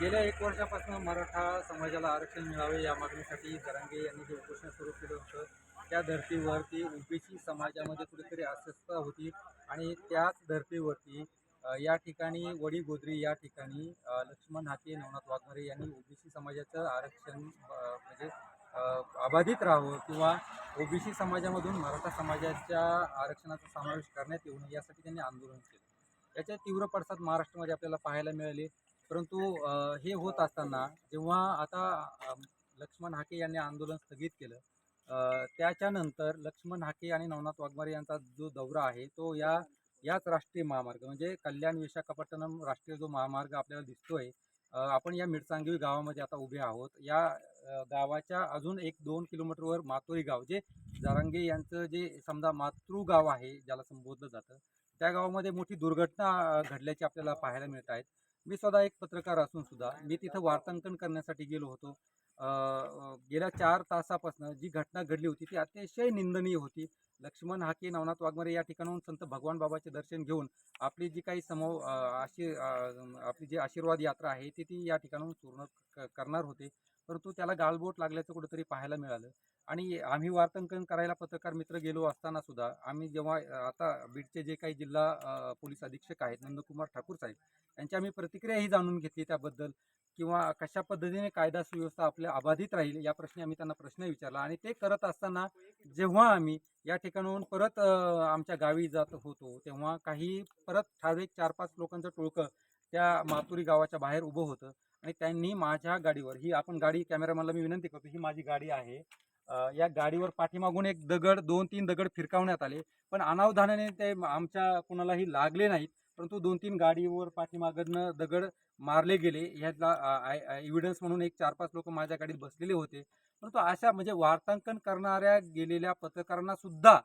गेल्या एक वर्षापासून मराठा समाजाला आरक्षण मिळावे या मागणीसाठी जरांगे यांनी जे उपोषण सुरू केलं होतं त्या धर्तीवरती ओबीसी समाजामध्ये कुठेतरी अस्वस्थता होती आणि त्याच धर्तीवरती या ठिकाणी वडी गोदरी या ठिकाणी लक्ष्मण हाके नवनाथ वाघमारे यांनी ओबीसी समाजाचं आरक्षण म्हणजे अबाधित राहावं किंवा ओबीसी समाजामधून मराठा समाजाच्या आरक्षणाचा समावेश करण्यात येऊ नये यासाठी त्यांनी आंदोलन केलं. याचे तीव्र पडसाद महाराष्ट्रामध्ये आपल्याला पाहायला मिळाले. परंतु हे होत असताना जेव्हा आता लक्ष्मण हाके यांनी आंदोलन स्थगित केलं त्याच्यानंतर लक्ष्मण हाके आणि नवनाथ वाघमारे यांचा जो दौरा आहे तो या याच राष्ट्रीय महामार्ग म्हणजे कल्याण विशाखापट्टणम राष्ट्रीय जो महामार्ग आपल्याला दिसतोय आपण या मिरचांगवी गावामध्ये आता उभे आहोत. या गावाच्या अजून एक दोन किलोमीटरवर मातोरी गाव जे जारांगे यांचं जे समजा मातृगाव आहे ज्याला संबोधलं जातं त्या गावामध्ये मोठी दुर्घटना घडल्याची आपल्याला पाहायला मिळत आहेत. मी स्वतः एक पत्रकार असून सुद्धा मी तिथं वार्तांकन करण्यासाठी गेलो होतो. गेल्या चार तासापासून जी घटना घडली होती ती अतिशय निंदनीय होती. लक्ष्मण हाके नवनाथ वाघमारे या ठिकाणाहून संत भगवान बाबाचे दर्शन घेऊन आपली जी काही समो आशी आपली जी आशीर्वाद यात्रा आहे ती ती या ठिकाणाहून पूर्ण क- करणार होते. परंतु त्याला गालबोट लागल्याचं कुठंतरी पाहायला मिळालं. आणि आम्ही वार्तांकन करायला पत्रकार मित्र गेलो असताना सुद्धा आम्ही जेव्हा आता बीडचे जे काही जिल्हा पोलीस अधीक्षक आहेत नंदकुमार ठाकूर साहेब यांची आम्ही प्रतिक्रियाही जाणून घेतली त्याबद्दल. किंवा कशा पद्धतीने कायदा सुव्यवस्था आपल्या अबाधित राहील या प्रश्नी आम्ही त्यांना प्रश्न विचारला. आणि ते करत असताना जेव्हा आम्ही या ठिकाणाहून परत आमच्या गावी जात होतो तेव्हा काही परत ठराविक चार पाच लोकांचं टोळकं त्या मातुरी गावाच्या बाहेर उभं होतं. आणि त्यांनी माझ्या गाडीवर ही आपण गाडी कॅमेरामॅनला मी विनंती करतो ही माझी गाडी आहे. या गाडीवर पाठीमागून एक दगड दोन तीन दगड फिरकावण्यात आले. पण अनावधानाने ते आमच्या कुणालाही लागले नाहीत. परंतु दोन तीन गाडीवर पाठीमागनं दगड मारले गेले. ह्यातला एव्हिडन्स म्हणून एक चार पाच लोक माझ्या गाडीत बसलेले होते. परंतु अशा म्हणजे वार्तांकन करणाऱ्या गेलेल्या पत्रकारांना सुद्धा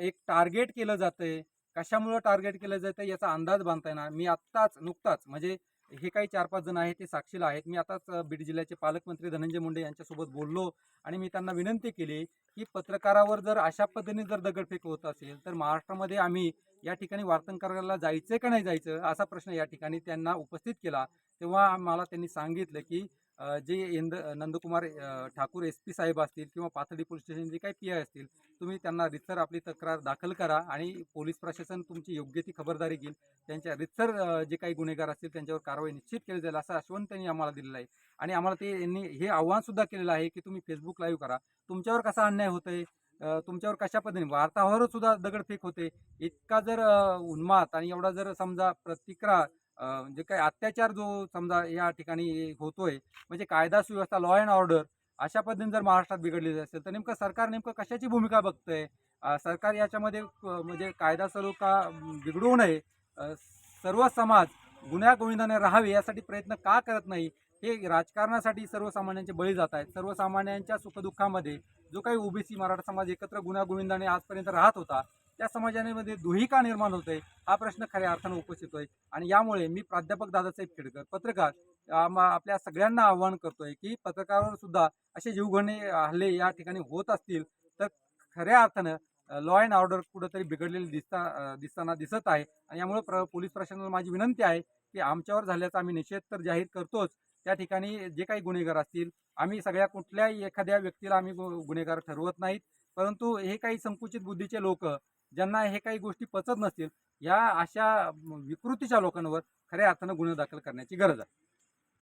एक टार्गेट केलं जातंय. कशामुळं टार्गेट केलं जातं याचा अंदाज बांधता येणार? मी आत्ताच नुकताच म्हणजे हे काही चार पाच जण आहेत ते साक्षीला आहेत. मी आताच बीड जिल्ह्याचे पालकमंत्री धनंजय मुंडे यांच्यासोबत बोललो आणि मी त्यांना विनंती केली की पत्रकारावर जर अशा पद्धतीने जर दगडफेक होत असेल तर महाराष्ट्रामध्ये आम्ही या ठिकाणी वार्तांकनाला जायचं का नाही जायचं असा प्रश्न या ठिकाणी त्यांना उपस्थित केला. तेव्हा मला त्यांनी सांगितलं की जे इंद नंदकुमार ठाकूर एस पी साहेब असतील किंवा पाथडी पोलीस स्टेशन जे काही पी आय असतील तुम्ही त्यांना रितसर आपली तक्रार दाखल करा आणि पोलीस प्रशासन तुमची योग्य ती खबरदारी घेईल. त्यांच्या रितसर जे काही गुन्हेगार असतील त्यांच्यावर कारवाई निश्चित केली जाईल असं आश्वासन त्यांनी आम्हाला दिलेलं आहे. आणि आम्हाला ते यांनी हे आव्हानसुद्धा केलेलं आहे की तुम्ही फेसबुक लाईव्ह करा. तुमच्यावर कसा अन्याय होत आहे तुमच्यावर कशा पद्धतीने? वार्ताहर सुद्धा दगडफेक होते. इतका जर उन्माद आणि एवढा जर समजा प्रतिक्रा जे म्हणजे काही अत्याचार जो समजा या ठिकाणी होतोय म्हणजे कायदा सुव्यवस्था लॉ अँड ऑर्डर अशा पद्धतीने जर महाराष्ट्रात बिघडलेली असेल तर नेमकं सरकार नेमकं कशाची भूमिका बघतंय? सरकार याच्यामध्ये म्हणजे कायदा सलोखा बिघडवू नये? सर्व समाज गुन्ह्या गोविंदाने राहावे यासाठी प्रयत्न का करत नाही? हे राजकारणासाठी सर्वसामान्यांचे बळी जात आहेत. सर्वसामान्यांच्या सुखदुःखामध्ये जो काही ओबीसी मराठा समाज एकत्र गुन्हा गोविंदाने आजपर्यंत राहत होता त्या समाजामध्ये दुही का निर्माण होते हा प्रश्न खऱ्या अर्थानं उपस्थित होईल आणि यामुळे मी प्राध्यापक दादासाहेब खेडकर पत्रकार आपल्या सगळ्यांना आव्हान करतोय की पत्रकारावर सुद्धा असे जीवघणे हल्ले या ठिकाणी होत असतील तर खऱ्या अर्थानं लॉ अँड ऑर्डर कुठंतरी बिघडलेली दिसता दिसताना दिसत आहे. आणि यामुळे प्र पोलीस प्रशासनाला माझी विनंती आहे की आमच्यावर झाल्याचा आम्ही निषेध तर जाहीर करतोच. त्या ठिकाणी जे काही गुन्हेगार असतील आम्ही सगळ्या कुठल्याही एखाद्या व्यक्तीला आम्ही गु- गुन्हेगार ठरवत नाहीत. परंतु हे काही संकुचित बुद्धीचे लोक ज्यांना हे काही गोष्टी पचत नसतील या अशा विकृतीच्या लोकांवर खऱ्या अर्थानं गुन्हे दाखल करण्याची गरज आहे.